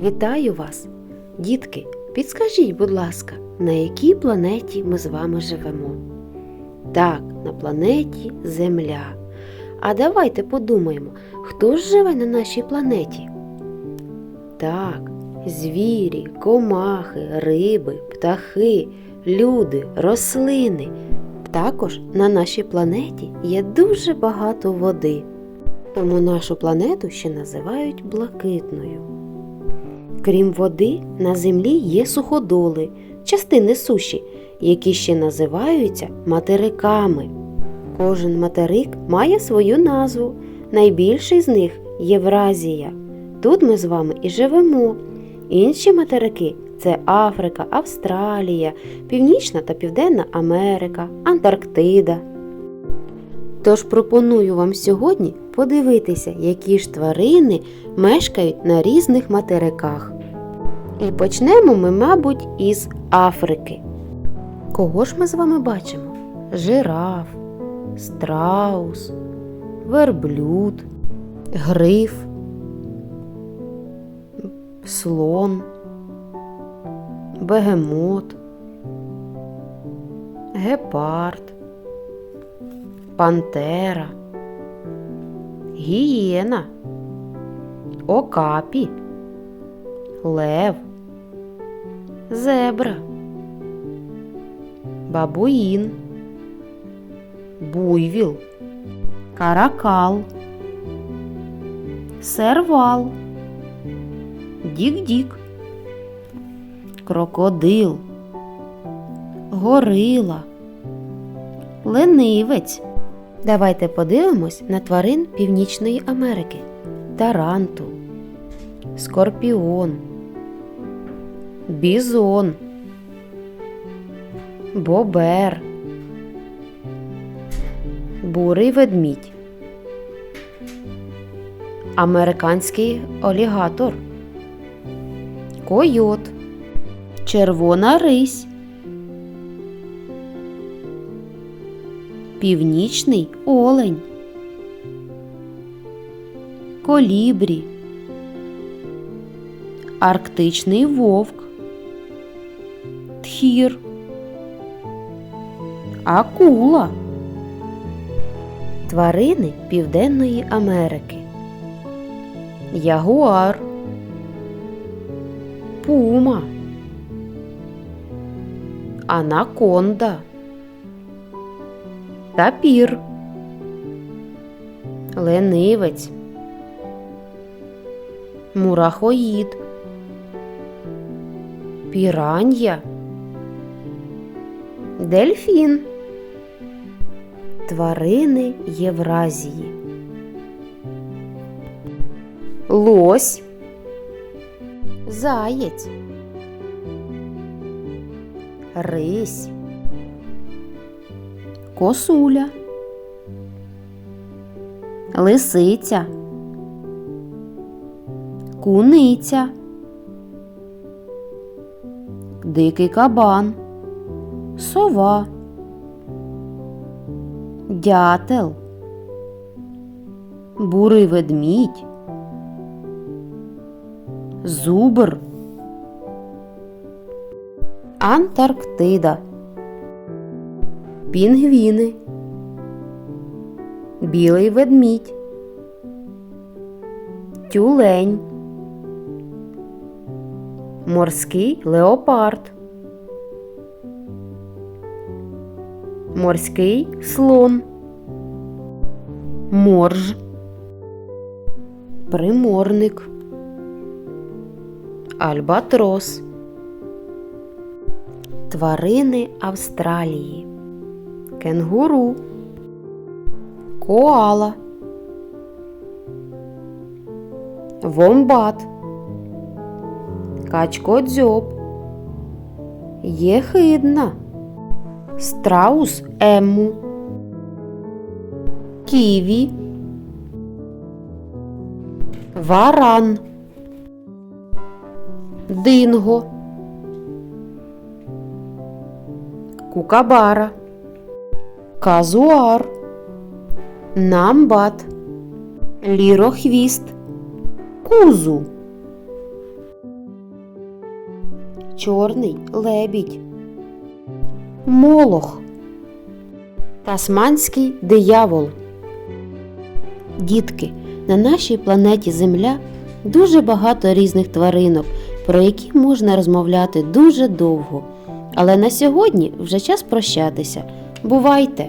Вітаю вас! Дітки, підскажіть, будь ласка, на якій планеті ми з вами живемо? Так, на планеті Земля. А давайте подумаємо, хто ж живе на нашій планеті? Так, звірі, комахи, риби, птахи, люди, рослини. Також на нашій планеті є дуже багато води. Тому нашу планету ще називають блакитною. Крім води, на землі є суходоли, частини суші, які ще називаються материками. Кожен материк має свою назву. Найбільший з них Євразія. Тут ми з вами і живемо. Інші материки це Африка, Австралія, Північна та Південна Америка, Антарктида. Тож пропоную вам сьогодні подивитися, які ж тварини мешкають на різних материках. І почнемо ми, мабуть, із Африки. Кого ж ми з вами бачимо? Жираф, страус, верблюд, гриф, слон, бегемот, гепард, пантера, гієна, окапі, лев, зебра, бабуїн, буйвіл, каракал, сервал, дік-дік, крокодил, горила, ленивець. Давайте подивимось на тварин Північної Америки. Тарантул, скорпіон, бізон, бобер, бурий ведмідь, американський олігатор, койот, червона рись. Північний олень, колібрі, арктичний вовк, тхір, акула, тварини Південної Америки, ягуар, пума, анаконда тапір, ленивець, мурахоїд, піран'я, дельфін, тварини Євразії, лось, заєць, рись косуля, лисиця, куниця, дикий кабан, сова, дятел, бурий ведмідь, зубр, Антарктида пінгвіни, білий ведмідь, тюлень, морський леопард, морський слон, морж, приморник, альбатрос, тварини Австралії кенгуру, коала, вомбат, качкодзьоб, єхидна, страус емму, ківі, варан, динго, кукабара казуар, намбат, лірохвіст, кузу, чорний лебідь, молох, тасманський диявол. Дітки, на нашій планеті Земля дуже багато різних тваринок, про які можна розмовляти дуже довго. Але на сьогодні вже час прощатися. Бувайте!